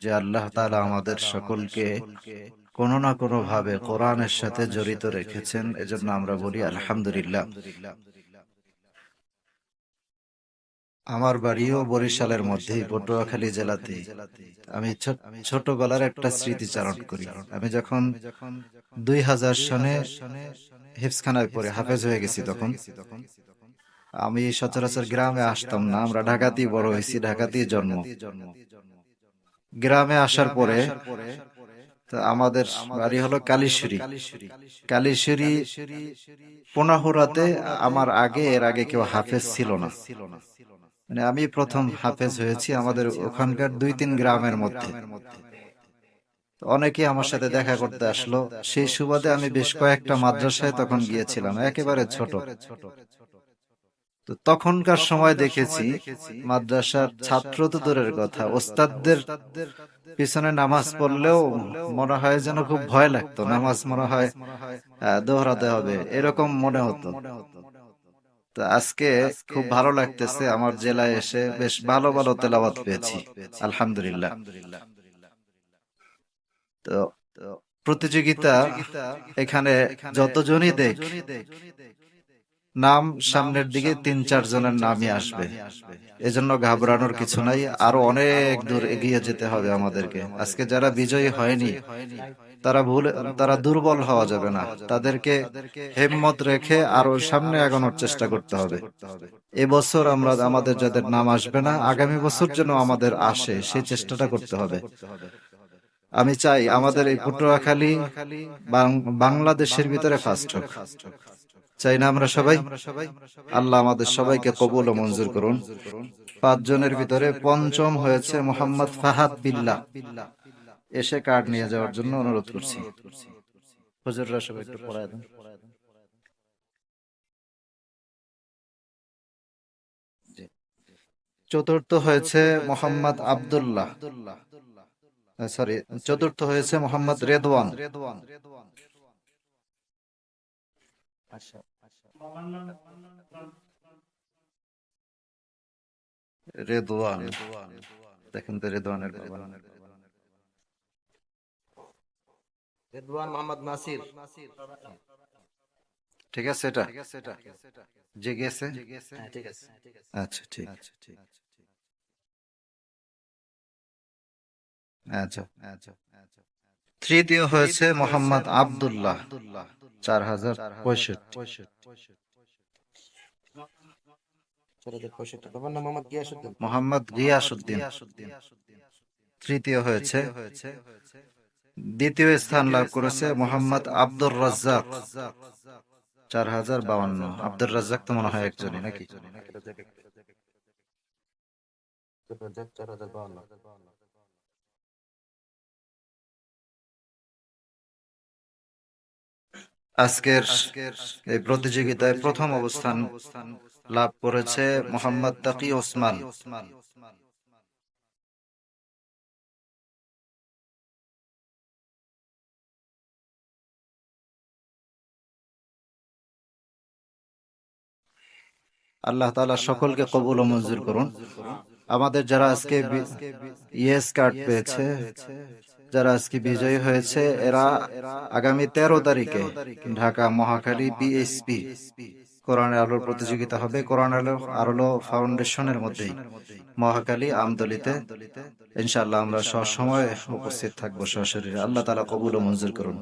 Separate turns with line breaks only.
যে আল্লাহ তাআলা আমাদের সকলকে কোনো না কোনো ভাবে কোরআনের সাথে জড়িত রেখেছেন এজন্য আমরা বলি আলহামদুলিল্লাহ। আমার বাড়িও বরিশালের মধ্যেই পটুয়াখালী জেলাতে আমি ছোট- ছোটবেলার একটা স্মৃতিচারণ করি। আমি যখন দুই হাজার সনে হিফসখানায় পড়ে হাফেজ হয়ে গেছি তখন। আমি সচরাচর গ্রামে আসতাম না আমরা ঢাকাতেই বড় হয়েছি ঢাকাতেই জন্ম। গ্রামে আসার পরে আমাদের বাড়ি হলো কালীশ্বরী। কালীশ্বরী। পোনাহুরাতে আমার আগে এর আগে কেউ হাফেজ ছিল না। মানে আমি প্রথম হাফেজ হয়েছি আমাদের ওখানকার দুই তিন গ্রামের মধ্যে। অনেকে আমার সাথে দেখা করতে আসলো। সেই সুবাদে আমি বেশ কয়েকটা মাদ্রাসায় তখন গিয়েছিলাম। একেবারে ছোট। তো তখনকার সময় দেখেছি মাদ্রাসার ছাত্র তো দূরের কথা। ওস্তাদদের পিছনে নামাজ পড়লেও মনে হয় যেন খুব ভয় লাগতো। নামাজ মনে হয় দোহরাতে হবে। এরকম মনে হতো। তো আজকে খুব ভালো লাগতেছে। আমার জেলায় এসে বেশ ভালো ভালো তেলাওয়াত পেয়েছি। আলহামদুলিল্লাহ। তো প্রতিযোগিতা এখানে যতজনই দেখ। নাম সামনের দিকে তিন, চার জনের নামই আসবে। এজন্য ঘাবড়ানোর কিছু নাই, আরও অনেক দূর এগিয়ে যেতে হবে আমাদেরকে। আজকে যারা বিজয়ী হয়নি, তারা ভুল, তারা দুর্বল হওয়া যাবে না। তাদেরকে হেম্মত রেখে আরও সামনে আগানোর চেষ্টা করতে হবে। এবছর আমরা, আমাদের যাদের নাম আসবে না, আগামী বছর যেন আমাদের আসে, সেই চেষ্টাটা করতে হবে। আমি চাই আমাদের এই পটুয়াখালী বাংলাদেশের ভিতরে ফার্স্ট হোক। চাই না আমরা সবাই? আল্লাহ আমাদের সবাইকে কবুল ও মঞ্জুর করুন। পাঁচ জনের ভিতরে পঞ্চম হয়েছে মোহাম্মদ ফাহাদ বিল্লাহ। এসে কার্ড নিয়ে যাওয়ার জন্য অনুরোধ করছি। হুজুররা সবাই একটু পড়ায় দেন। চতুর্থ হয়েছে মোহাম্মদ আব্দুল্লাহ। সরি চতুর্থ হয়েছে মোহাম্মদ রেদওয়ান রেদওয়ান। দেখেন তো রেদওয়ানের বাবা।
রেদওয়ান মোহাম্মদ নাসির।
ঠিক আছে এটা? যে গেছে
হ্যাঁ ঠিক আছে।
আচ্ছা ঠিক। আচ্ছা আচ্ছা। তৃতীয় হয়েছে মোহাম্মদ আব্দুল্লাহ। চার হাজার পঁয়ষট্টি।
মোহাম্মদ গিয়াসুদ্দিন
তৃতীয় হয়েছে। দ্বিতীয় স্থান লাভ করেছে মোহাম্মদ আব্দুর রাজ্জাক। চার হাজার বাউন্ন। আব্দুর রাজ্জাক তো মনে হয় একজনই নাকি? আজকের এই প্রতিযোগিতায় প্রথম অবস্থান লাভ করেছে মোহাম্মদ তাকি ওসমান। আল্লাহ তাআলা সকলকে কবুল ও মঞ্জুর করুন। আমাদের যারা আজকে ইয়েস কার্ড পেয়েছে যারা আজকে বিজয়ী হয়েছে, এরা আগামী তেরো তারিখে ঢাকা মহাখালী বিএসপি, কোরআন আলোর প্রতিযোগিতা হবে। কোরআন আলো, আরলো ফাউন্ডেশনের মধ্যেই। মহাকালী আমদলিতে ইনশাআল্লাহ আমরা সবসময় উপস্থিত থাকব সশরীরে। আল্লাহ তালা কবুল ও মঞ্জুর করুন।